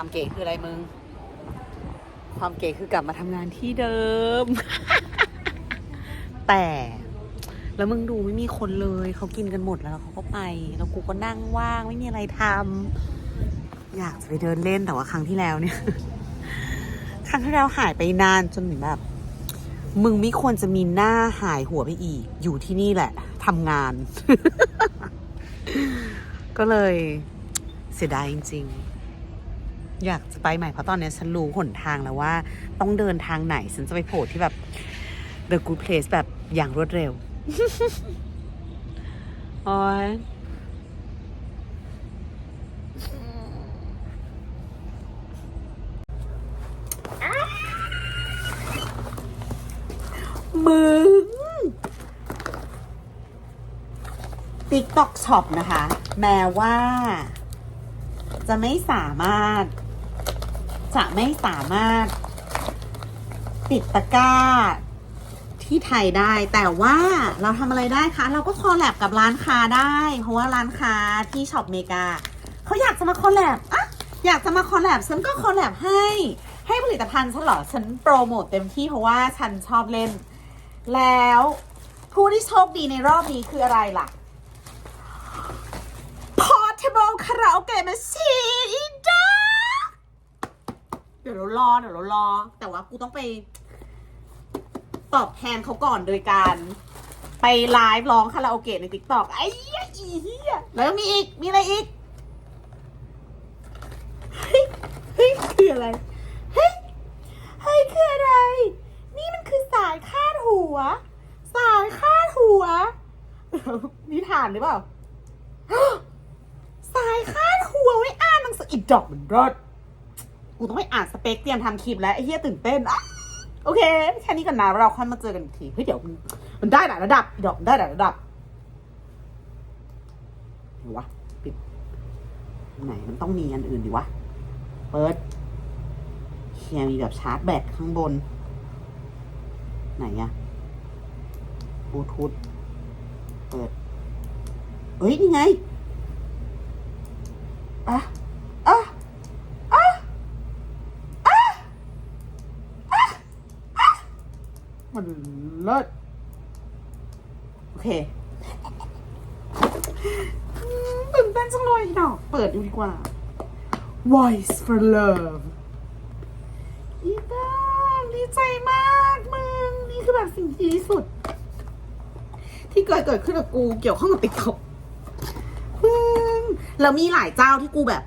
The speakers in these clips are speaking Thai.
ความเก๋คืออะไรมึง ความเก๋คือกลับมาทำงานที่เดิม แต่ แล้วมึงดูไม่มีคนเลย เขากินกันหมดแล้วแล้วเขาก็ไป แล้วกูก็นั่งว่างไม่มีอะไรทำอยากจะไปเดินเล่นแต่ว่าครั้งที่แล้วเนี่ย ครั้งที่แล้วหายไปนานจนแบบ มึงไม่ควรจะมีหน้าหายหัวไปอีก อยู่ที่นี่แหละทำงาน ก็เลยเสียดายจริง ๆ อยากจะไปใหม่เพราะตอนนี้ฉันรู้หนทางแล้วว่า ต้องเดินทางไหน ฉันจะไปโผล่ที่แบบ The Good Place แบบอย่างรวดเร็วโอ้ยมึง TikTok Shop นะคะ แม้ว่า จะไม่สามารถ จะไม่สามารถติดตะกร้าที่ไทยได้แต่ว่าเราทำอะไรได้คะ เราก็คอลแลบกับร้านค้าได้ เพราะว่าร้านค้าที่ช็อปเมกาเขาอยากจะมาคอลแลบอะอยากจะมาคอลแลบฉันก็คอลแลบให้ให้ผลิตภัณฑ์ฉันหรอฉันโปรโมทเต็มที่เพราะว่าฉันชอบเล่น แล้วผู้ที่โชคดีในรอบนี้คืออะไรล่ะ Portable Karaoke Machine อี เดี๋ยวเรารอเดี๋ยวเรารอ แต่ว่ากูต้องไป ตอบแทนเขาก่อนโดยการ ไปไลฟ์ร้องคาราโอเกะในติ๊กต็อกไอ้เหี้ยอีเหี้ยแล้วมีอีกมีอะไรอีกเฮ้ยเฮ้ยคืออะไรเฮ้ยเฮ้ยคืออะไร นี่มันคือสายคาดหัว สายคาดหัวนิทานหรือเปล่าสายคาดหัวไว้อ่านหนังสืออีดอกมันรอด กูต้องไปอ่านสเปคเตรียมทำคลิปแล้วไอ้เหี้ยตื่นเต้นอะโอเค แค่นี้ก่อนนะเราค่อยมาเจอกันอีกทีเฮ้ยเดี๋ยวมันได้หลายระดับอีดอกมันได้หลายระดับเดี๋ยววะปิดไหนมันต้องมีอันอื่นดิวะเปิดเฮียมีแบบชาร์จแบตข้างบน ไหนอะบลูทูธเปิดเฮ้ย นี่ไง อะ อะ อะ อะ อะ อะ มันเลิศโอเคตื่นเต้นจังเลยอีดอกเปิดดูดีกว่า Voice for Love อีดอกดีใจมากมึง นี่คือแบบสิ่งที่ดีที่สุด ที่เกิดเกิดขึ้นกับกูเกี่ยวข้องกับติ๊กต็อกมึงแล้วมีหลายเจ้าที่กูแบบ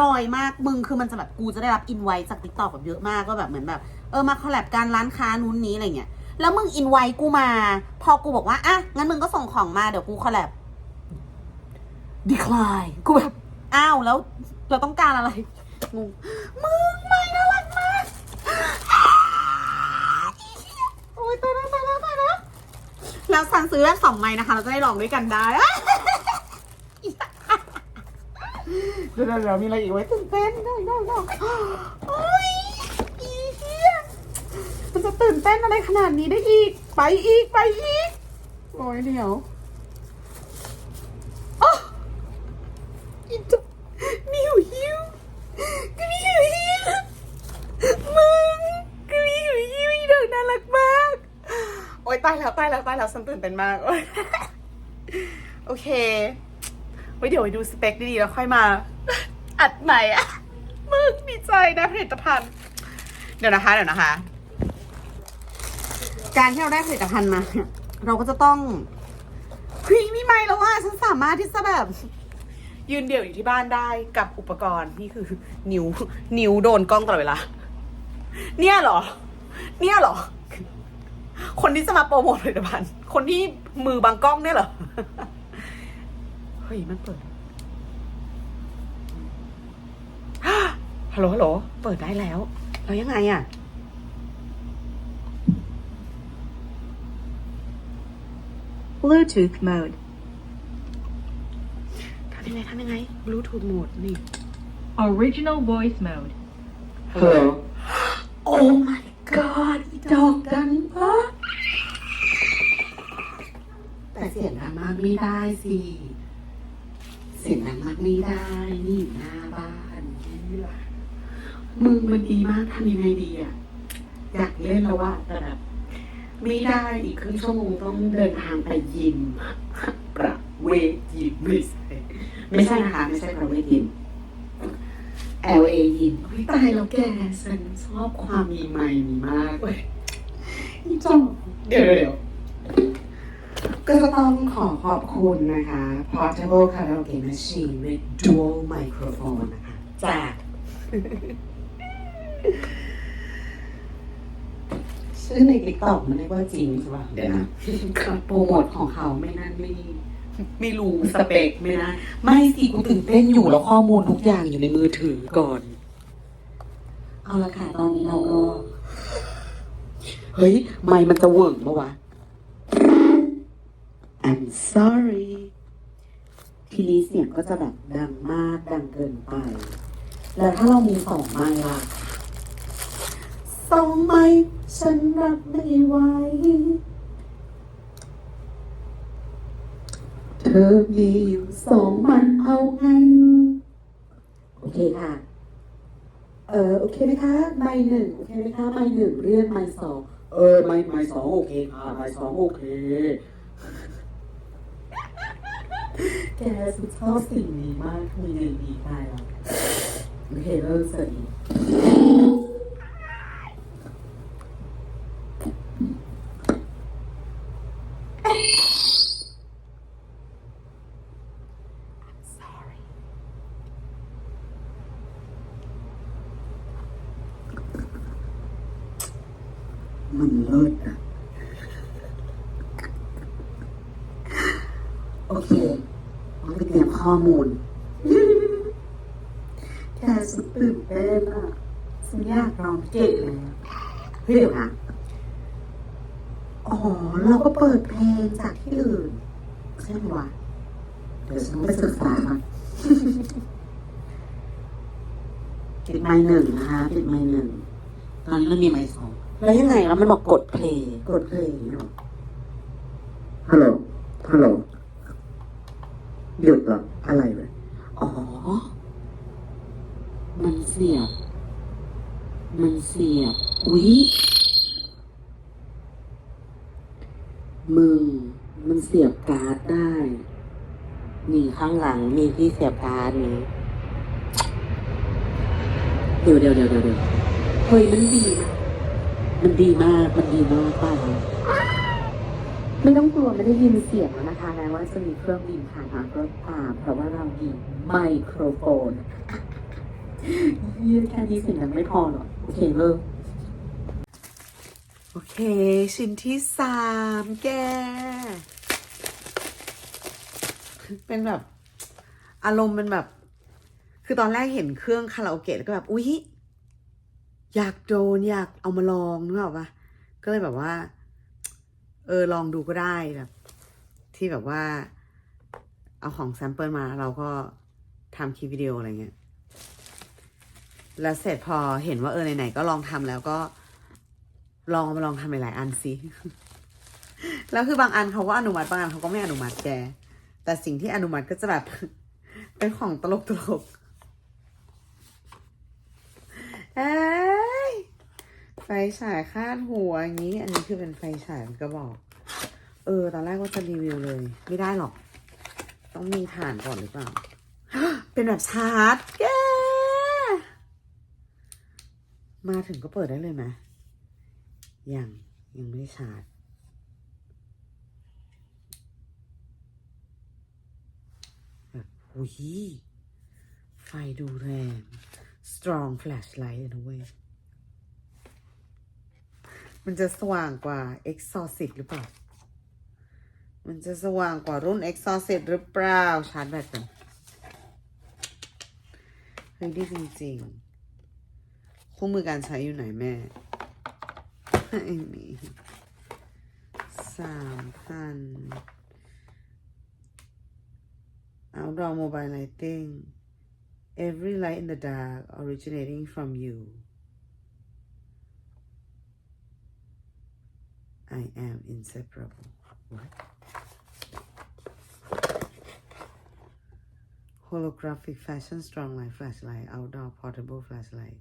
น้อยมากมึงคือมันจะแบบกูจะได้รับอินไวจากติ๊กต็อกแบบเยอะมากก็แบบเหมือนแบบ เออมาคอลแลบการร้านค้านู้นนี้อะไรเงี้ย แล้วมึงอินไว้กูมา พอกูบอกว่าอะงั้นมึงก็ส่งของมาเดี๋ยวกูคอลแลบ decline กูแบบอ้าวแล้วเราต้องการอะไรงงมึงไม่น่ารักมากอ้าวอีเหี้ยโอ้ยตายแล้วตายแล้วตายแล้วแล้วซันซื้อแรกสองไม้นะคะ เราจะได้ลองด้วยกันได้เดี๋ยวเดี๋ยวมีอะไรอีกไว้ตื่นเต้นได้ได้ได้โอ้ยอีเหี้ยมันจะ ตื่นเต้นอะไรขนาดนี้ได้อีก ไปอีกไปอีก โอ้ยเดี๋ยวอ๋ออีจุมิวฮิวกมิวฮิวมึงก็มิวฮิวอีดอกน่ารักมาก โอ้ยตายแล้วตายแล้วตายแล้วฉันตื่นเต้นมากโอ๊ยโอเคไว้เดี๋ยวไปดูสเปคดีๆแล้วค่อยมา อัดใหม่อะมึงดีใจนะผลิตภัณฑ์ เดี๋ยวนะคะ เดี๋ยวนะคะ การที่เราได้ผลิตภัณฑ์มา เราก็จะต้องเฮ้ยนี่ไม่แล้วว่าฉันสามารถที่จะแบบ ยืนเดี่ยวอยู่ที่บ้านได้กับอุปกรณ์นี่คือ นิ้ว นิ้วโดนกล้องตลอดเวลา เนี่ยเหรอ เนี่ยเหรอ คนที่จะมาโปรโมทผลิตภัณฑ์ คนที่มือบังกล้องเนี่ยเหรอ เฮ้ยมันเปิดฮัลโหลฮัลโหลเปิดได้แล้ว แล้วยังไงอะ Bluetooth mode. ทำยังไงทำยังไง Bluetooth mode นี่ Original voice mode. ฮัลโหล Oh my god อีดอกดังมากแต่เสียงดังมากไม่ได้สิ เสียงดังมากไม่ได้ นี่อยู่หน้าบ้านนี่ล่ะมึงมันดีมากทำยังไงดีอะ อยากเล่นแล้วว่าแต่แบบ ไม่ได้อีกครึ่งชั่วโมงต้องเดินทางไปยิมประเวทยิมไม่ใช่ไม่ใช่นะคะไม่ใช่ประเวทยิม L A ยิมตายแล้วแกฉันชอบความมีไมค์มีมากเลยจ้องเดี๋ยวเดี๋ยวก็จะต้องขอขอบคุณนะคะ Portable Karaoke Machine with Dual Microphone นะคะ จาก ชื่อในติ๊กต็อกมันเรียกว่าจริงใช่ป่ะเดี๋ยวนะโปรโมทของเขาไม่นั่นไม่ไม่รู้สเปคไม่นะไม่สิกูตื่นเต้นอยู่แล้วข้อมูลทุกอย่างอยู่ในมือถือก่อน เอาละค่ะตอนนี้เราก็เฮ้ย ไม่มันจะเวิร์กปะวะ I'm sorry ทีนี้เสียงก็จะแบบดังมากดังเกินไป แล้วถ้าเรามีสองไม้ล่ะ สองไม้ฉันรับไม่ไหว เธอมีอยู่สองมันเอาไง โอเคค่ะ เออโอเคไหมคะ ไม่หนึ่งโอเคไหมคะ ไม่หนึ่งเลื่อนไม่สองเออไม่ไม่สองโอเคค่ะไม่สองโอเค แกสุดชอบสิ่งนี้มากมีหนึ่งดีตายแล้วโอเคเริ่มสวัสดี sorry มันเลิศอะ โอเคต้องไปเตรียมข้อมูลแค่สุดตื่นเต้นอะฉันอยากร้องเก่งเลยเฮ้ยเดี๋ยวนะอ๋อ เราก็เปิดเพลงจากที่อื่นใช่ไหมวะเดี๋ยวฉันต้องไปศึกษาก่อนปิดไมค์หนึ่งนะคะปิดไมค์หนึ่งตอนนี้มันมีไมค์สองแล้วยังไงแล้วมันบอกกดเพลย์กดเพลย์อย่างนี้เหรอฮัลโหลฮัลโหล หยุดเหรออะไรเลยอ๋อ มันเสียบ มันเสียบ อุ๊ย มึง มันเสียบการ์ดได้นี่ข้างหลังมีที่เสียบการ์ดนี้เดี๋ยวเดี๋ยวเดี๋ยวเดี๋ยวเฮ้ยมันดีมันดีมาก มันดีมากป่ะ ไม่ต้องกลัวไม่ได้ยินเสียงแล้วนะคะแม้ว่าจะมีเครื่องบินผ่านมาก็ตามเพราะว่าเรามีไมโครโฟนเยี่ยแค่นี้เสียงยังไม่พอหรอกโอเคเลิกโอเค ชิ้นที่สามแก เป็นแบบ อารมณ์เป็นแบบ คือตอนแรกเห็นเครื่องคาราโอเกะแล้วก็แบบ อุ๊ย อยากโดนอยากเอามาลองนึกออกปะก็เลยแบบว่า เออลองดูก็ได้แบบ ที่แบบว่า เอาของแซมเปิลมาเราก็ทำคลิปวิดีโออะไรเงี้ยแล้วเสร็จพอเห็นว่าเออไหนๆก็ลองทำแล้วก็ ลองมาลองทำหลายๆอันสิแล้วคือบางอันเขาก็อนุมัติบางอันเขาก็ไม่อนุมัติแก แต่สิ่งที่อนุมัติก็จะแบบ เป็นของตลกตลกๆเอ้ย ไฟฉายคาดหัวอย่างนี้ อันนี้คือเป็นไฟฉายมันก็บอก เออ ตอนแรกว่าจะรีวิวเลย ไม่ได้หรอก ต้องมีฐานก่อนหรือเปล่า เป็นแบบชาร์จแกมาถึงก็เปิดได้เลยไหมยังยังไม่ได้ชาร์จแบบอุ้ยไฟดูแรง strong flashlight นะเว้ย มันจะสว่างกว่า Exorcist หรือเปล่า มันจะสว่างกว่ารุ่น Exorcist หรือเปล่า ชาร์จแบตกันเฮ้ยดีจริงๆ คู่มือการใช้อยู่ไหนแม่ไอ้นี่สามพัน outdoor mobile lighting every light in the dark originating from you I am inseparable what holographic fashion strong light flashlight outdoor portable flashlight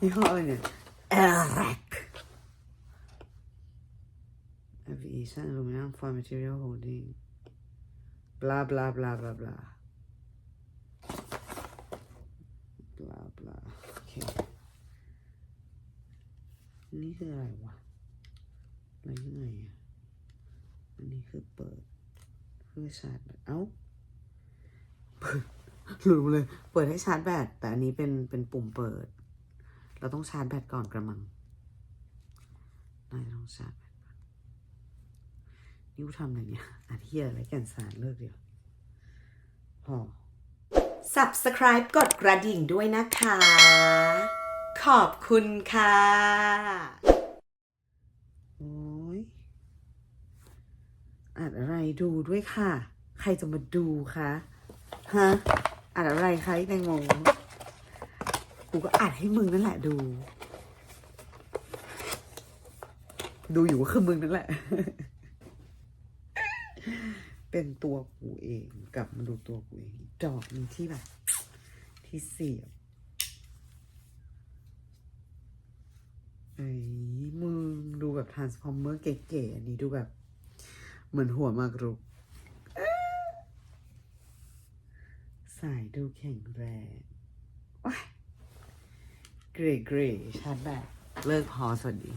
ยี่ห้ออะไรเนี่ย Eric Aviation Aluminum Foil Material Holding blah blah blah blah blah blah blah โอเค นี่คืออะไรวะ อะไรยังไงอะ อันนี้คือเปิดเพื่อชาร์จเอ้าเปิดหลุดเลย เปิดให้ชาร์จแบต แต่อันนี้เป็นเป็นปุ่มเปิด เราต้องชาร์จแบตก่อนกระมังนายต้องชาร์จแบตก่อนนิ้วทำอะไรเนี่ยอาทิตย์อะไรแก่นสารเลิกเดียวพอ Subscribe กดกระดิ่งด้วยนะคะ ขอบคุณค่ะ อ้ยอ่านอะไรดูด้วยค่ะ ใครจะมาดูคะฮะอ่านอะไรคะไอ้แตงโมกูก็อ่านให้มึงนั่นแหละดู ดูอยู่ก็คือมึงนั่นแหละ เป็นตัวกูเองกลับมาดูตัวกูเองดอกนึงที่แบบ ที่เสียบไอ้มึงดูแบบทรานส์ฟอร์เมอร์เก๋ๆอันนี้ดูแบบ เหมือนหัวมากรุก สายดูแข็งแรงเกรย์เกรย์ชาร์จแบตเลิกพอสวัสดี